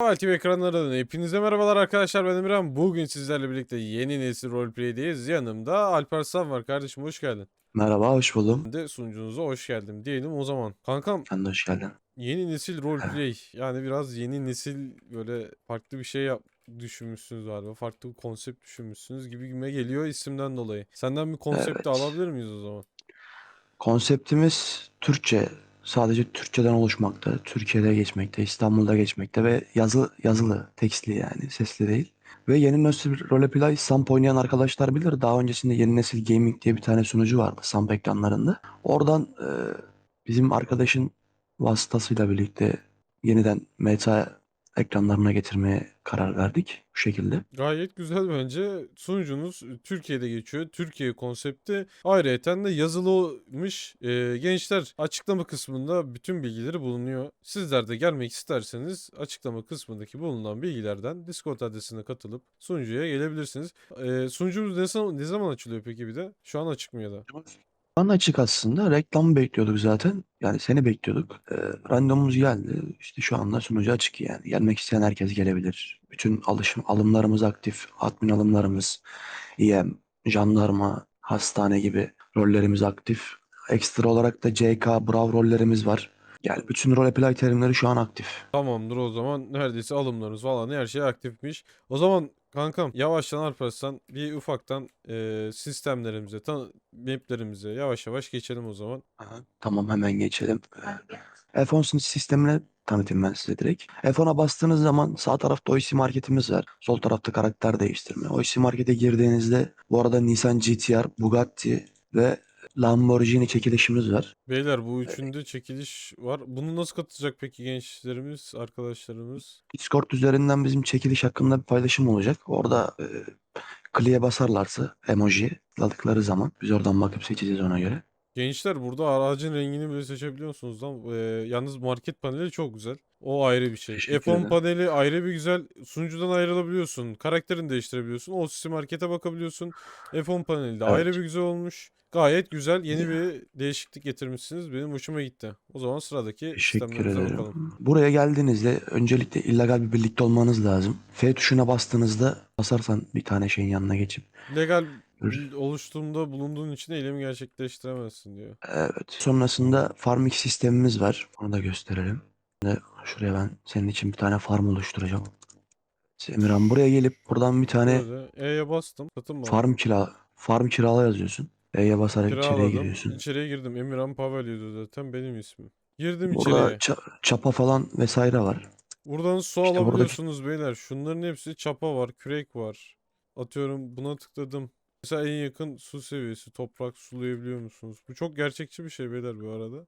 Altim ekranlarından hepinize merhabalar arkadaşlar ben Emirhan. Bugün sizlerle birlikte yeni nesil roleplay'deyiz. Yanımda Alparslan var kardeşim hoş geldin. Merhaba, hoş buldum. De sunucunuza hoş geldim diyelim o zaman. Kankam Sen de hoş geldin. yeni nesil roleplay yani biraz yeni nesil böyle farklı bir şey yap düşünmüşsünüz galiba. Farklı bir konsept düşünmüşsünüz gibi güme geliyor isimden dolayı. Senden bir konsept Evet. alabilir miyiz o zaman? Konseptimiz Türkçe. Sadece Türkçeden oluşmakta. Türkiye'de geçmekte, İstanbul'da geçmekte ve yazı yazılı, tekstli yani, sesli değil. Ve yeni nesil roleplay Samp oynayan arkadaşlar bilir. Daha öncesinde Yeni Nesil Gaming diye bir tane sunucu vardı Samp ekranlarında. Oradan e, bizim arkadaşın vasıtasıyla birlikte yeniden meta ekranlarına getirmeye karar verdik. Bu şekilde. Gayet güzel bence. Sunucunuz Türkiye'de geçiyor. Türkiye konsepti ayrıyeten de yazılıymış. Ee, gençler açıklama kısmında bütün bilgileri bulunuyor. Sizler de gelmek isterseniz açıklama kısmındaki bulunan bilgilerden Discord adresine katılıp sunucuya gelebilirsiniz. Ee, sunucumuz ne zaman, ne zaman açılıyor peki bir de? Şu an açık mı ya da? An açık aslında. Reklam bekliyorduk zaten. Yani seni bekliyorduk. Ee, randevumuz geldi. İşte şu anda sunucu açık yani. Gelmek isteyen herkes gelebilir. Bütün alışım alımlarımız aktif. Admin alımlarımız, İM, jandarma, hastane gibi rollerimiz aktif. Ekstra olarak da CK, Brav rollerimiz var. Yani bütün roleplay terimleri şu an aktif. Tamamdır o zaman neredeyse alımlarınız falan her şey aktifmiş. O zaman kankam yavaştan Alparslan bir ufaktan e, sistemlerimize, tan- maplerimize yavaş yavaş geçelim o zaman. Tamam hemen geçelim. Ee, F10 sistemine tanıtayım ben size direkt. F10'a bastığınız zaman sağ tarafta OIC marketimiz var. Sol tarafta karakter değiştirme. OIC markete girdiğinizde bu arada Nissan GTR, Bugatti ve Lamborghini çekilişimiz var. Beyler bu üçünde çekiliş var. Bunu nasıl katılacak peki gençlerimiz, arkadaşlarımız? Discord üzerinden bizim çekiliş hakkında bir paylaşım olacak. Orada e, kliye basarlarsa emoji ladıkları zaman biz oradan bakıp seçeceğiz ona göre. Gençler burada aracın rengini bile seçebiliyorsunuz lan. Ee, yalnız market paneli çok güzel. O ayrı bir şey. Teşekkür F10 ederim. paneli ayrı bir güzel. Sunucudan ayrılabiliyorsun. Karakterini değiştirebiliyorsun. O sistem markete bakabiliyorsun. F10 paneli de Evet. ayrı bir güzel olmuş. Gayet güzel. Yeni bir değişiklik getirmişsiniz. Benim hoşuma gitti. O zaman sıradaki Teşekkür sistemlerimize ederim. bakalım. Buraya geldiğinizde öncelikle illegal bir birlikte olmanız lazım. F tuşuna bastığınızda basarsan bir tane şeyin yanına geçip Legal oluştuğunda bulunduğun için eylemi gerçekleştiremezsin diyor. Evet. Sonrasında farming sistemimiz var. Onu da gösterelim. Şimdi Şuraya ben senin için bir tane farm oluşturacağım. Emirhan buraya gelip buradan bir tane Böyle E'ye bastım. Satın mı farm kira farm kirala yazıyorsun. E'ye basarak içeriye Kiraladım. giriyorsun. İçeriye girdim. Emirhan Pavel yazıyor zaten benim ismim. Girdim Burada içeriye. ça- çapa falan vesaire var. Buradan su İşte buradaki- alabiliyorsunuz beyler. Şunların hepsi çapa var, kürek var. Atıyorum buna tıkladım. Mesela en yakın su seviyesi, toprak sulayabiliyor musunuz? Bu çok gerçekçi bir şey beyler bu arada.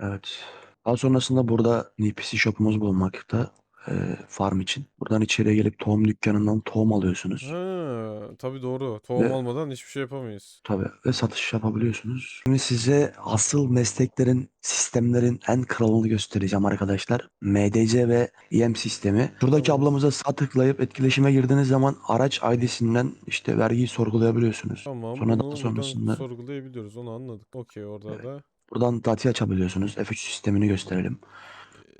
Evet. Daha sonrasında burada NPC shop'umuz bulunmakta. E, farm için. Buradan içeriye gelip tohum dükkanından tohum alıyorsunuz. Ha, tabii doğru. Tohum Ve- almadan hiçbir şey yapamayız. Tabii ve satış yapabiliyorsunuz. Şimdi size asıl mesleklerin, sistemlerin en kralını göstereceğim arkadaşlar. MDC ve EM sistemi. Şuradaki Tamam. ablamıza sağ tıklayıp etkileşime girdiğiniz zaman araç ID'sinden işte vergiyi sorgulayabiliyorsunuz. Tamam, Sonra bunu daha buradan sonrasında sorgulayabiliyoruz. Onu anladık. Okey orada da. buradan dati açabiliyorsunuz. F3 sistemini gösterelim.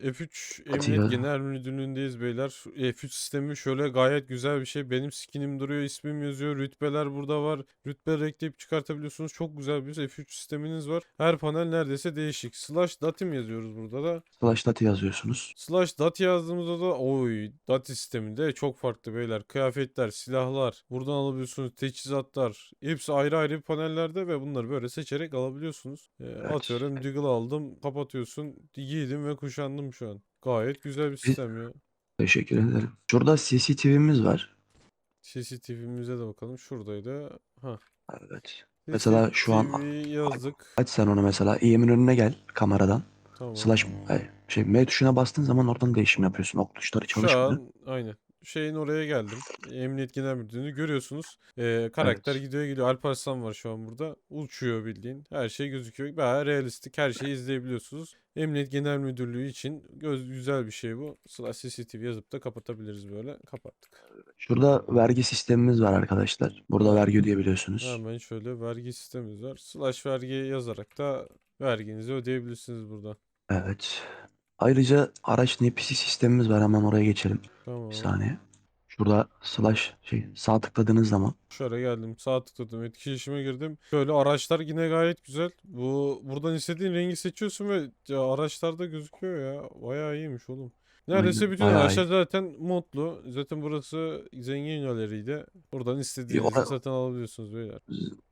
F3 Atilla. Emniyet Genel Müdürlüğü'ndeyiz beyler. F3 sistemi şöyle gayet güzel bir şey. Benim skinim duruyor, ismim yazıyor. Rütbeler burada var. Rütbe ekleyip çıkartabiliyorsunuz. Çok güzel bir F3 sisteminiz var. Her panel neredeyse değişik. Slash datim yazıyoruz burada da. Slash dati yazıyorsunuz. Slash dati yazdığımızda da oy dati sisteminde çok farklı beyler. Kıyafetler, silahlar. Buradan alabiliyorsunuz. Teçhizatlar. Hepsi ayrı ayrı bir panellerde ve bunları böyle seçerek alabiliyorsunuz. Ee, Atıyorum Deagle aldım. Kapatıyorsun. Giydim ve kuşandım şu an. Gayet güzel bir sistem ya. Teşekkür ederim. Şurada CCTV'miz var. CCTV'mize de bakalım. Şuradaydı. Ha. Evet. Mesela şu an- CCTV yazdık. Aç sen onu mesela. EM'in önüne gel kameradan. Tamam. Slash ay, şey M tuşuna bastığın zaman oradan değişim yapıyorsun. Ok tuşları Şu çalışmıyor. an aynen. Şeyin oraya geldim. Emniyet Genel Müdürlüğü'nü görüyorsunuz. Ee, karakter Evet. gidiyor gidiyor. Alparslan var şu an burada. Uçuyor bildiğin. Her şey gözüküyor. Bayağı realistik. Her şeyi izleyebiliyorsunuz. Emniyet Genel Müdürlüğü için göz, güzel bir şey bu. Slash CCTV yazıp da kapatabiliriz böyle. Kapattık. Şurada vergi sistemimiz var arkadaşlar. Burada vergi ödeyebiliyorsunuz. Hemen şöyle vergi sistemimiz var. Slash vergi yazarak da verginizi ödeyebilirsiniz burada. Evet. Ayrıca araç NPC sistemimiz var. Hemen oraya geçelim. Tamam. Bir saniye. Şurada slash şey sağ tıkladığınız zaman Şöyle geldim. Sağ tıkladım. Etkileşime girdim. Şöyle araçlar yine gayet güzel. Bu buradan istediğin rengi seçiyorsun ve araçlarda gözüküyor ya. Bayağı iyiymiş oğlum. Neredeyse bütün bayağı araçlar zaten modlu. Zaten burası zengin galeriydi. Buradan istediğinizi ora- satın alabiliyorsunuz beyler.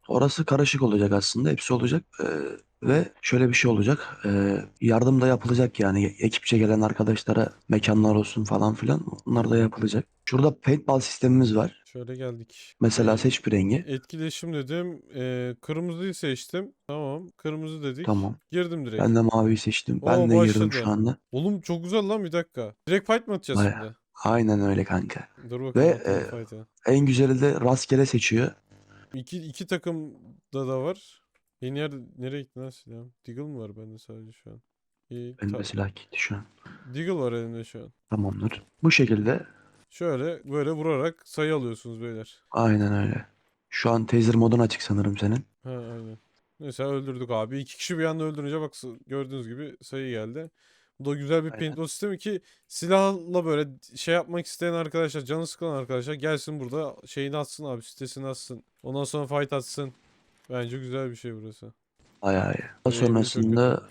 orası karışık olacak aslında. Hepsi olacak. Ee, ve şöyle bir şey olacak. Ee, yardım da yapılacak yani. Ekipçe gelen arkadaşlara mekanlar olsun falan filan. Onlar da yapılacak. Şurada paintball sistemimiz var. Şöyle geldik. Mesela Ee, seç bir rengi. Etkileşim dedim. Ee, kırmızıyı seçtim. Tamam. Kırmızı dedik. Tamam. Girdim direkt. Ben de maviyi seçtim. Oo, Ben de girdim başladı. şu anda. Oğlum çok güzel lan bir dakika. Direkt fight mı atacağız Bayağı. şimdi? Aynen öyle kanka. Dur bakalım Ve, atalım e. En güzeli de rastgele seçiyor. İki, iki takım da da var. Yeni yer nereye gitti lan silahım? Deagle mı var bende sadece şu an? İyi. Benim ta- de silah gitti şu an. Deagle var elimde şu an. Tamamdır. Bu şekilde Şöyle böyle vurarak sayı alıyorsunuz beyler. aynen öyle. Şu an taser modun açık sanırım senin. Ha aynen. Mesela öldürdük abi. İki kişi bir anda öldürünce bak gördüğünüz gibi sayı geldi. Bu da güzel bir Aynen. paintball sistemi ki silahla böyle şey yapmak isteyen arkadaşlar, canı sıkılan arkadaşlar gelsin burada şeyini atsın abi sitesini atsın. Ondan sonra fight atsın. Bence güzel bir şey burası. Bayağı iyi. Daha çok sonrasında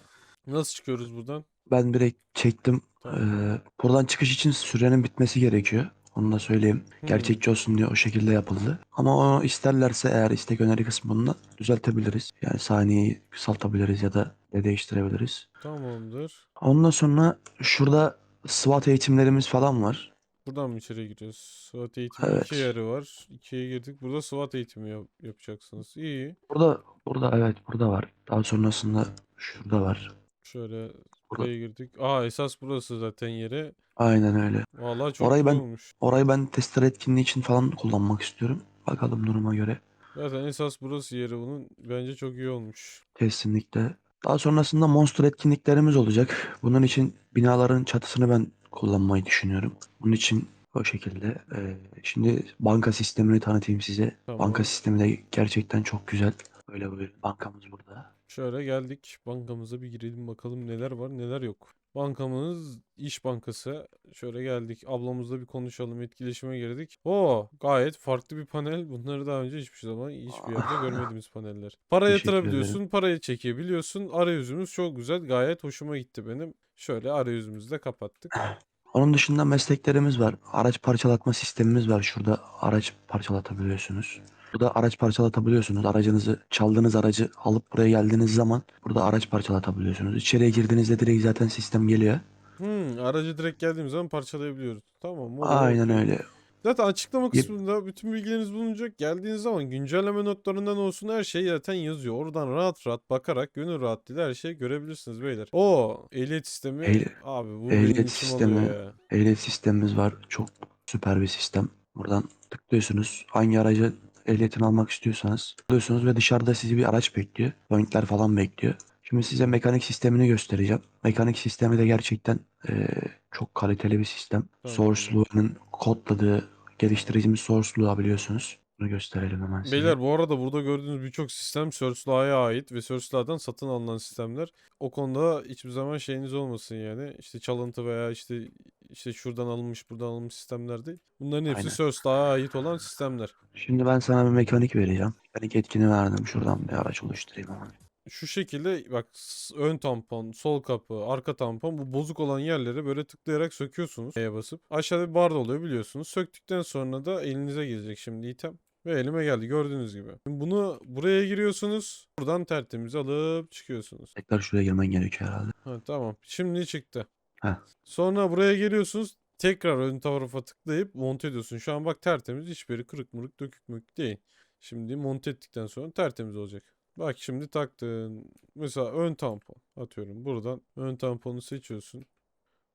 Nasıl çıkıyoruz buradan? Ben direkt çektim. Tamam. Ee, buradan çıkış için sürenin bitmesi gerekiyor. Onu da söyleyeyim. Hmm. Gerçekçi olsun diye o şekilde yapıldı. Ama onu isterlerse eğer istek öneri kısmında düzeltebiliriz. Yani saniyeyi kısaltabiliriz ya da de değiştirebiliriz. Tamamdır. Ondan sonra şurada SWAT eğitimlerimiz falan var. Buradan mı içeri giriyoruz? SWAT eğitimi Evet. iki yeri var. İkiye girdik. Burada SWAT eğitimi yap- yapacaksınız. İyi. Burada burada evet burada var. Daha sonrasında şurada var. Şöyle buraya girdik. Aa esas burası zaten yeri. Aynen öyle. Vallahi çok Orayı güzel ben- olmuş. Orayı ben tester etkinliği için falan kullanmak istiyorum. Bakalım duruma göre. Zaten esas burası yeri bunun. Bence çok iyi olmuş. Kesinlikle. Daha sonrasında monster etkinliklerimiz olacak. Bunun için binaların çatısını ben kullanmayı düşünüyorum. Bunun için o şekilde. e, şimdi banka sistemini tanıtayım size. Tamam. Banka sistemi de gerçekten çok güzel. Böyle böyle bankamız burada. Şöyle geldik. Bankamıza bir girelim bakalım neler var neler yok. Bankamız İş Bankası. Şöyle geldik. Ablamızla bir konuşalım. Etkileşime girdik. Oo, gayet farklı bir panel. Bunları daha önce hiçbir zaman hiçbir yerde görmediğimiz paneller. Para Teşekkür yatırabiliyorsun, parayı çekebiliyorsun. Arayüzümüz çok güzel. Gayet hoşuma gitti benim. Şöyle arayüzümüzü de kapattık. Onun dışında mesleklerimiz var. Araç parçalatma sistemimiz var. Şurada araç parçalatabiliyorsunuz. Burada araç parçalatabiliyorsunuz. Aracınızı, çaldığınız aracı alıp buraya geldiğiniz zaman burada araç parçalatabiliyorsunuz. İçeriye girdiğinizde direkt zaten sistem geliyor. Hmm, aracı direkt geldiğimiz zaman parçalayabiliyoruz. Tamam. o Aynen okey. öyle. Zaten açıklama kısmında bütün bilgileriniz bulunacak. Geldiğiniz zaman güncelleme notlarından olsun her şey zaten yazıyor. Oradan rahat rahat bakarak gönül rahatlığıyla her şeyi görebilirsiniz beyler. O ehliyet sistemi Ehl- abi bu ehliyet benim içim alıyor sistemi- ya. Ehliyet sistemimiz var. Çok süper bir sistem. Buradan tıklıyorsunuz. Hangi aracı ehliyetini almak istiyorsanız tıklıyorsunuz ve dışarıda sizi bir araç bekliyor. Pointler falan bekliyor. Şimdi size mekanik sistemini göstereceğim. Mekanik sistemi de gerçekten eee, çok kaliteli bir sistem. Tamam. Source'luğunun kodladığı geliştiricimiz Source'luğa biliyorsunuz. Bunu gösterelim hemen size. Beyler bu arada burada gördüğünüz birçok sistem Sourcelaw'a ait ve Sourcelaw'dan satın alınan sistemler. O konuda hiçbir zaman şeyiniz olmasın yani. İşte çalıntı veya işte işte şuradan alınmış buradan alınmış sistemler değil. Bunların hepsi Aynen. Sourcelaw'a ait olan sistemler. Şimdi ben sana bir mekanik vereceğim. Mekanik etkini verdim. Şuradan bir araç oluşturayım hemen. Şu şekilde bak ön tampon, sol kapı, arka tampon bu bozuk olan yerleri böyle tıklayarak söküyorsunuz. E'ye basıp. Aşağıda bir bar oluyor biliyorsunuz. Söktükten sonra da elinize gelecek şimdi item. Ve elime geldi gördüğünüz gibi. Şimdi bunu buraya giriyorsunuz. Buradan tertemiz alıp çıkıyorsunuz. Tekrar şuraya girmen gerekiyor herhalde. Ha, tamam. Şimdi çıktı. Heh. Sonra buraya geliyorsunuz. Tekrar ön tarafa tıklayıp monte ediyorsun. Şu an bak tertemiz. Hiçbir yeri kırık mırık dökük mürük değil. Şimdi monte ettikten sonra tertemiz olacak. Bak şimdi taktın. Mesela ön tampon. Atıyorum buradan ön tamponu seçiyorsun.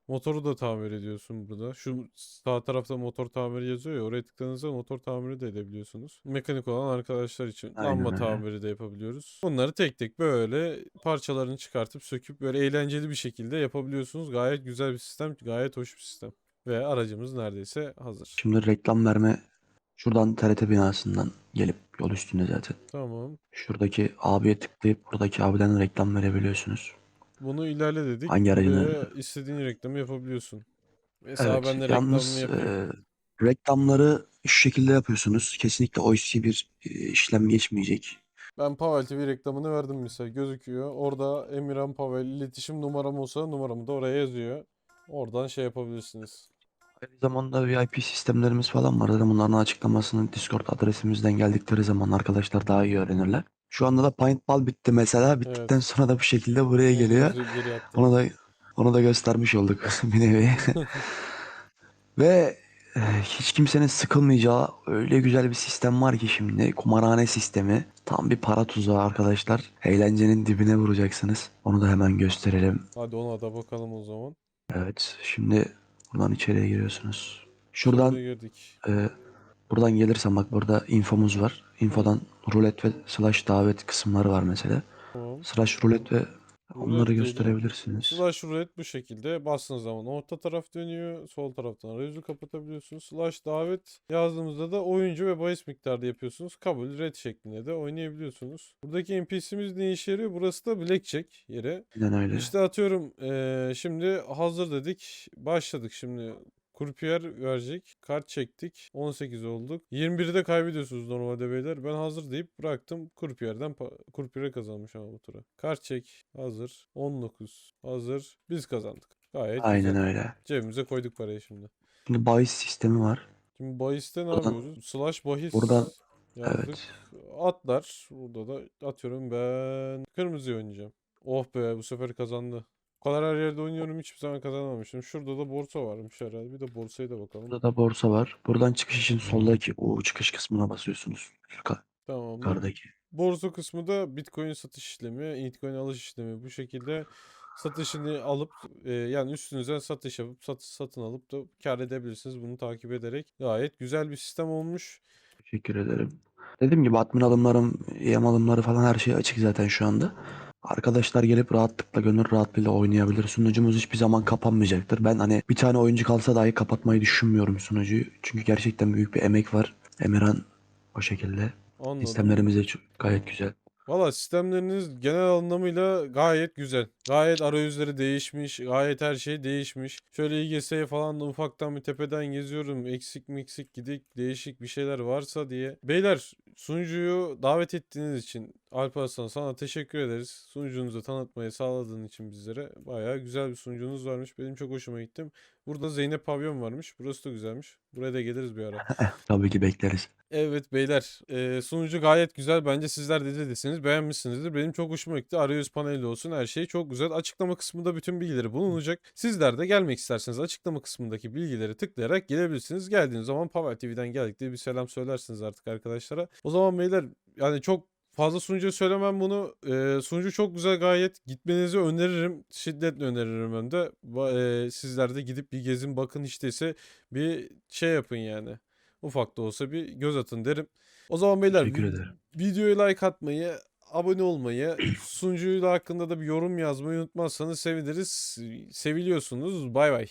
Motoru da tamir ediyorsun burada. Şu sağ tarafta motor tamiri yazıyor ya. Oraya tıkladığınızda motor tamiri de edebiliyorsunuz. Mekanik olan arkadaşlar için Aynen lamba öyle. tamiri de yapabiliyoruz. Bunları tek tek böyle parçalarını çıkartıp söküp böyle eğlenceli bir şekilde yapabiliyorsunuz. Gayet güzel bir sistem. Gayet hoş bir sistem. Ve aracımız neredeyse hazır. Şimdi reklam verme şuradan TRT binasından gelip yol üstünde zaten. Tamam. Şuradaki abiye tıklayıp buradaki abiden reklam verebiliyorsunuz. Bunu ilerle dedik. Hangi aracını- Buraya istediğin reklamı yapabiliyorsun. Mesela Evet, ben de reklamını yalnız yapayım. e, reklamları şu şekilde yapıyorsunuz. Kesinlikle OIC bir e, işlem geçmeyecek. Ben Pavel TV reklamını verdim mesela gözüküyor. Orada Emirhan Pavel iletişim numaram olsa numaramı da oraya yazıyor. Oradan şey yapabilirsiniz. Aynı zamanda VIP sistemlerimiz falan var. Zaten bunların açıklamasını Discord adresimizden geldikleri zaman arkadaşlar daha iyi öğrenirler. Şu anda da paintball bitti mesela. Bittikten sonra da bu şekilde buraya geliyor. Geri- geri attım. Onu da onu da göstermiş olduk bir nevi. Ve e, hiç kimsenin sıkılmayacağı öyle güzel bir sistem var ki şimdi. Kumarhane sistemi. Tam bir para tuzağı arkadaşlar. Eğlencenin dibine vuracaksınız. Onu da hemen gösterelim. Hadi ona da bakalım o zaman. Evet. Şimdi buradan içeriye giriyorsunuz. Şuradan girdik. e, buradan gelirsen bak burada infomuz var. Infodan rulet ve slash davet kısımları var mesela. Tamam. Slash rulet ve onları Roulette gösterebilirsiniz. Slash roulette bu şekilde bastığınız zaman orta taraf dönüyor. Sol taraftan arayüzü kapatabiliyorsunuz. Slash davet yazdığımızda da oyuncu ve bahis miktarda yapıyorsunuz. Kabul, red şeklinde de oynayabiliyorsunuz. Buradaki NPC'miz ne işe yarıyor? Burası da blackjack yeri. Aynen öyle. İşte atıyorum eee, şimdi hazır dedik. Başladık şimdi. Kurpiyer verecek. Kart çektik. 18 olduk. 21'de kaybediyorsunuz normalde beyler. Ben hazır deyip bıraktım. Kurpiyerden kurpiyere kazanmış ama bu tura. Kart çek. Hazır. 19. Hazır. Biz kazandık. Gayet Aynen güzel. öyle. Cebimize koyduk parayı şimdi. Şimdi bahis sistemi var. Şimdi bahiste ne Buradan- yapıyoruz? Slash bahis buradan- yazdık. Evet. Atlar. Burada da atıyorum ben kırmızı oynayacağım. Oh be bu sefer kazandı. Kadar her yerde oynuyorum hiçbir zaman kazanamamıştım. Şurada da borsa varmış herhalde. Bir de borsaya da bakalım. Burada da borsa var. Buradan çıkış için soldaki o çıkış kısmına basıyorsunuz. Yuka- Tamam. Yukarıdaki. Borsa kısmı da Bitcoin satış işlemi, Bitcoin alış işlemi. Bu şekilde satışını alıp e, yani üstünüzden satış yapıp sat, satın alıp da kar edebilirsiniz. Bunu takip ederek gayet güzel bir sistem olmuş. Teşekkür ederim. Dediğim gibi admin alımlarım, EM alımları falan her şey açık zaten şu anda. Arkadaşlar gelip rahatlıkla, gönül rahatlığıyla oynayabilir. Sunucumuz hiçbir zaman kapanmayacaktır. Ben hani bir tane oyuncu kalsa dahi kapatmayı düşünmüyorum sunucuyu. Çünkü gerçekten büyük bir emek var. Emirhan o şekilde. Anladım. Sistemlerimiz de çok- gayet güzel. Valla sistemleriniz genel anlamıyla gayet güzel. Gayet arayüzleri değişmiş. Gayet her şey değişmiş. Şöyle İGS'ye falan da ufaktan bir tepeden geziyorum. Eksik mi eksik gidik değişik bir şeyler varsa diye. Beyler sunucuyu davet ettiğiniz için Alparslan sana teşekkür ederiz. Sunucunuzu tanıtmayı sağladığın için bizlere. Bayağı güzel bir sunucunuz varmış. Benim çok hoşuma gittim. Burada Zeynep Pavyon varmış. Burası da güzelmiş. Buraya da geliriz bir ara. Tabii ki bekleriz. Evet beyler, eee, sunucu gayet güzel. Bence sizler de dediyseniz beğenmişsinizdir. Benim çok hoşuma gitti. Arayüz paneli olsun her şey çok güzel. Açıklama kısmında bütün bilgileri bulunacak. Sizler de gelmek isterseniz açıklama kısmındaki bilgileri tıklayarak gelebilirsiniz. Geldiğiniz zaman Pavel TV'den geldik diye bir selam söylersiniz artık arkadaşlara. O zaman beyler yani çok fazla sunucuya söylemem bunu. Eee, sunucu çok güzel gayet. Gitmenizi öneririm. Şiddetle öneririm hem de. Eee, sizler de gidip bir gezin bakın hiç değilse bir şey yapın yani ufak da olsa bir göz atın derim. O zaman beyler Teşekkür vi- ederim. videoya like atmayı, abone olmayı, sunucuyla hakkında da bir yorum yazmayı unutmazsanız seviniriz. Seviliyorsunuz. Bay bay.